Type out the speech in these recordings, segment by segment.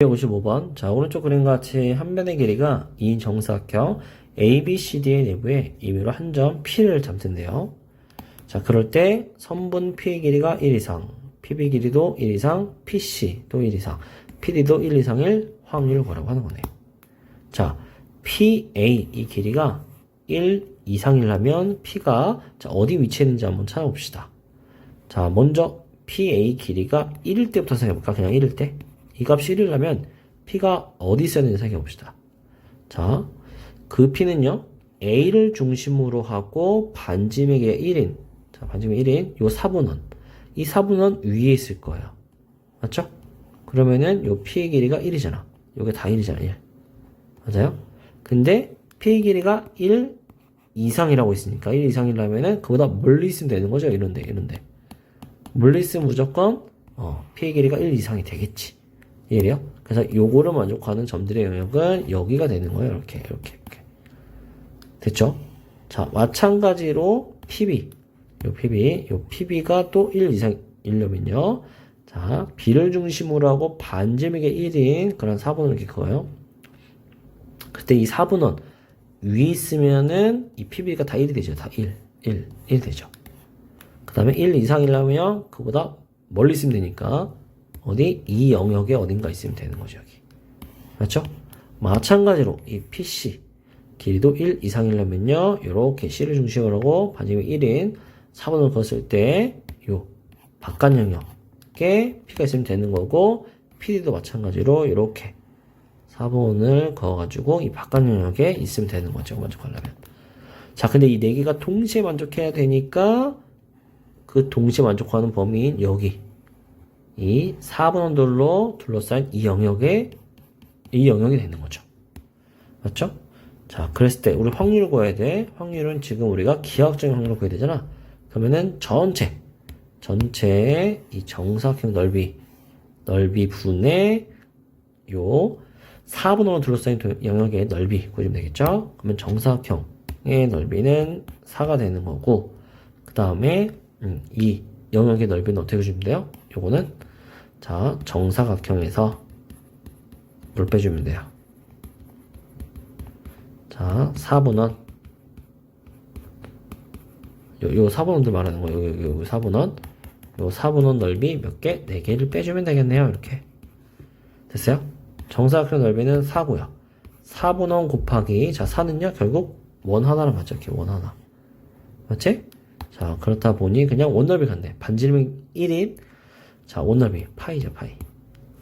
255번. 자, 오른쪽 그림과 같이 한 변의 길이가 2인 정사각형 ABCD의 내부에 임의로 한 점 P를 잡는데요. 자, 그럴 때 선분 P의 길이가 1 이상, PB 길이도 1 이상, PC도 1 이상, PD도 1 이상일 확률을 구하라고 하는 거네요. 자, PA 이 길이가 1 이상이라면 P가 자, 어디 위치에 있는지 한번 찾아봅시다. 자, 먼저 PA 길이가 1일 때부터 생각해볼까? 그냥 1일 때. 이 값이 1이라면 P가 어디 있어야 되는지 생각해봅시다. 자, 그 P는요, A를 중심으로 하고 반지맥의 1인, 자, 반지맥 1인, 요 4분원. 이 4분원 위에 있을 거예요. 맞죠? 그러면은 요 P의 길이가 1이잖아. 요게 다 1이잖아, 1. 맞아요? 근데 P의 길이가 1 이상이라고 있으니까 1 이상이라면은 그보다 멀리 있으면 되는 거죠. 이런데, 이런데. 멀리 있으면 무조건 어, P의 길이가 1 이상이 되겠지. 이해요? 그래서 요거를 만족하는 점들의 영역은 여기가 되는 거예요. 이렇게, 이렇게, 이렇게. 됐죠? 자, 마찬가지로 PB. 요 PB, 요 PB가 또 1 이상이려면요. 자, B를 중심으로 하고 반지맥의 1인 그런 4분을 이렇게 그어요. 그때 이 4분원 위에 있으면은 이 PB가 다 1이 되죠. 다 1, 1, 1 되죠. 그 다음에 1 이상이려면 그보다 멀리 있으면 되니까 어디? 이 영역에 어딘가 있으면 되는 거죠 여기. 맞죠? 마찬가지로 이 PC 길이도 1 이상이려면요 이렇게 C를 중심으로 하고 반지름 1인 4번을 그었을 때 요 바깥 영역에 P가 있으면 되는 거고 PD도 마찬가지로 이렇게 4번을 그어가지고 이 바깥 영역에 있으면 되는 거죠 만족하려면 자 근데 이 네 개가 동시에 만족해야 되니까 그 동시에 만족하는 범위인 여기 이 4번 원돌로 둘러싼 이 영역에 이 영역이 되는 거죠. 맞죠? 자, 그랬을 때 우리 확률을 구해야 돼. 확률은 지금 우리가 기하학적인 확률을 구해야 되잖아. 그러면은 전체 전체의 이 정사각형 넓이 넓이 분의 요 4분으로 둘러싸인 도- 영역의 넓이 구해주면 되겠죠? 그러면 정사각형의 넓이는 4가 되는 거고 그 다음에 음, 이 영역의 넓이는 어떻게 주면 돼요? 요거는 자 정사각형에서 물 빼주면 돼요. 자 4분원 요, 요 4분원들 말하는 거예요. 요, 요, 요 4분원 요 4분원 넓이 몇 개? 4개를 빼주면 되겠네요. 이렇게 됐어요? 정사각형 넓이는 4고요. 4분원 곱하기 자 4는요 결국 원 하나랑 맞죠? 이렇게 원 하나 맞지? 자, 그렇다 보니 그냥 원 넓이 간대. 반지름이 1인, 자, 원넓이 파이죠, 파이.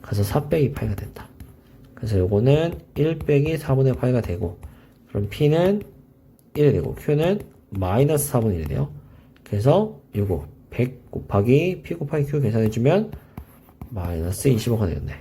그래서 4 빼기 파이가 된다. 그래서 요거는 1 빼기 4분의 파이가 되고, 그럼 P는 1이 되고, Q는 마이너스 4분의 1이 돼요. 그래서 요거 100 곱하기 P 곱하기 Q 계산해주면 마이너스 25가 되겠네.